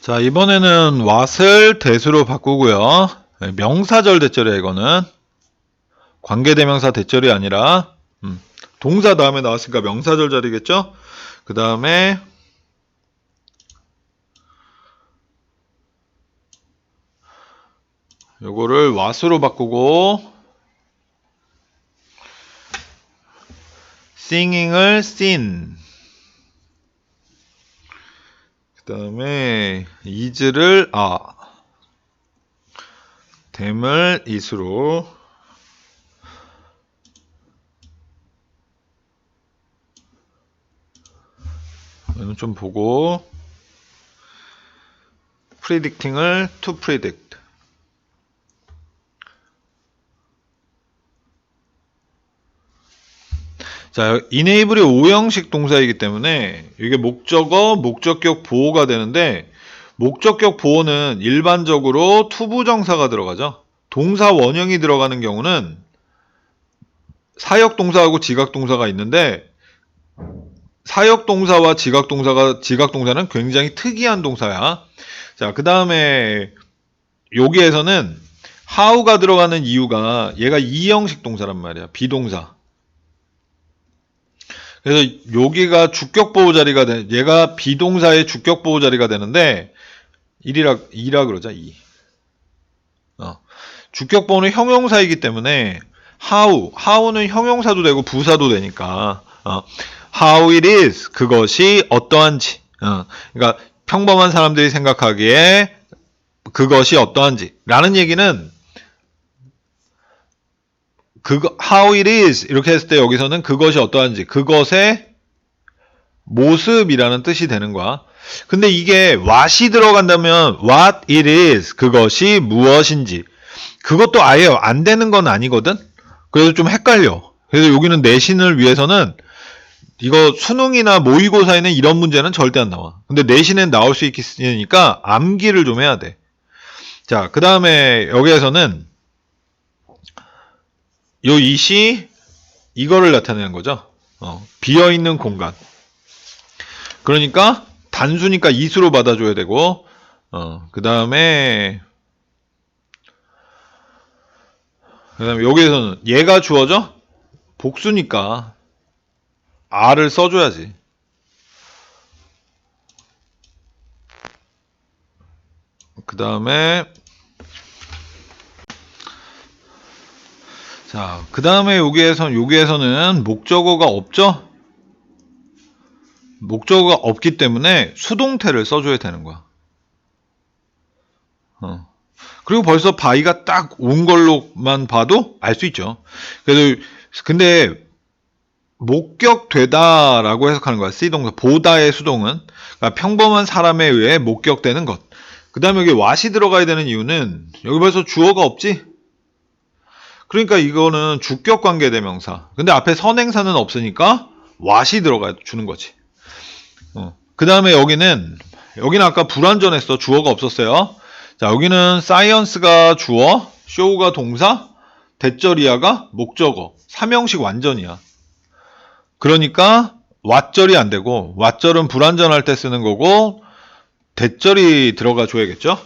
자, 이번에는 what을 대수로 바꾸고요. 네, 명사절 대절이야, 이거는. 관계대명사 대절이 아니라, 음, 동사 다음에 나왔으니까 명사절 자리겠죠? 그 다음에, 요거를 what으로 바꾸고, singing을 sing. 그 다음에 is를 아 댐을 이건 좀 보고 predicting을 to predict 자, enable이 5형식 동사이기 때문에 이게 목적어, 목적격 보호가 되는데 목적격 보호는 일반적으로 투부정사가 들어가죠. 동사 원형이 들어가는 경우는 사역 동사하고 지각 동사가 있는데 사역 동사와 지각 동사가 지각 동사는 굉장히 특이한 동사야. 자, 그 다음에 여기에서는 how가 들어가는 이유가 얘가 2형식 동사란 말이야. 비동사. 그래서 여기가 주격 보호 자리가 되, 얘가 비동사의 주격 보호 자리가 되는데 1이라 2라 그러자 2. 어. 주격 보호는 형용사이기 때문에 how, how는 형용사도 되고 부사도 되니까 어. how it is 그것이 어떠한지. 어. 그러니까 평범한 사람들이 생각하기에 그것이 어떠한지라는 얘기는 그거 how it is 이렇게 했을 때 여기서는 그것이 어떠한지 그것의 모습이라는 뜻이 되는 거야. 근데 이게 what이 들어간다면 what it is 그것이 무엇인지 그것도 아예 안 되는 건 아니거든. 그래서 좀 헷갈려. 그래서 여기는 내신을 위해서는 이거 수능이나 모의고사에는 이런 문제는 절대 안 나와. 근데 내신엔 나올 수 있으니까 암기를 좀 해야 돼. 자, 그 다음에 여기에서는 요 이시 이거를 나타내는 거죠. 어, 비어 있는 공간. 그러니까 단수니까 이수로 받아줘야 되고, 어, 그 다음에 그 다음에 여기에서는 얘가 주어져 복수니까 r을 써줘야지. 그 다음에 자, 그 다음에 여기에선, 여기에서는 목적어가 없죠? 목적어가 없기 때문에 수동태를 써줘야 되는 거야. 어. 그리고 벌써 바이가 딱 온 걸로만 봐도 알 수 있죠. 그래서, 근데, 목격되다라고 해석하는 거야. 쓰이동사. 보다의 수동은. 그러니까 평범한 사람에 의해 목격되는 것. 그 다음에 여기 what이 들어가야 되는 이유는, 여기 벌써 주어가 없지? 그러니까 이거는 주격 관계 대명사. 근데 앞에 선행사는 없으니까 what이 들어가 주는 거지. 어. 그 다음에 여기는 여기는 아까 불완전했어. 주어가 없었어요. 자 여기는 science가 주어, show가 동사, 대절이야가 목적어. 삼형식 완전이야. 그러니까 what절이 안 되고 what절은 불완전할 때 쓰는 거고 대절이 들어가 줘야겠죠.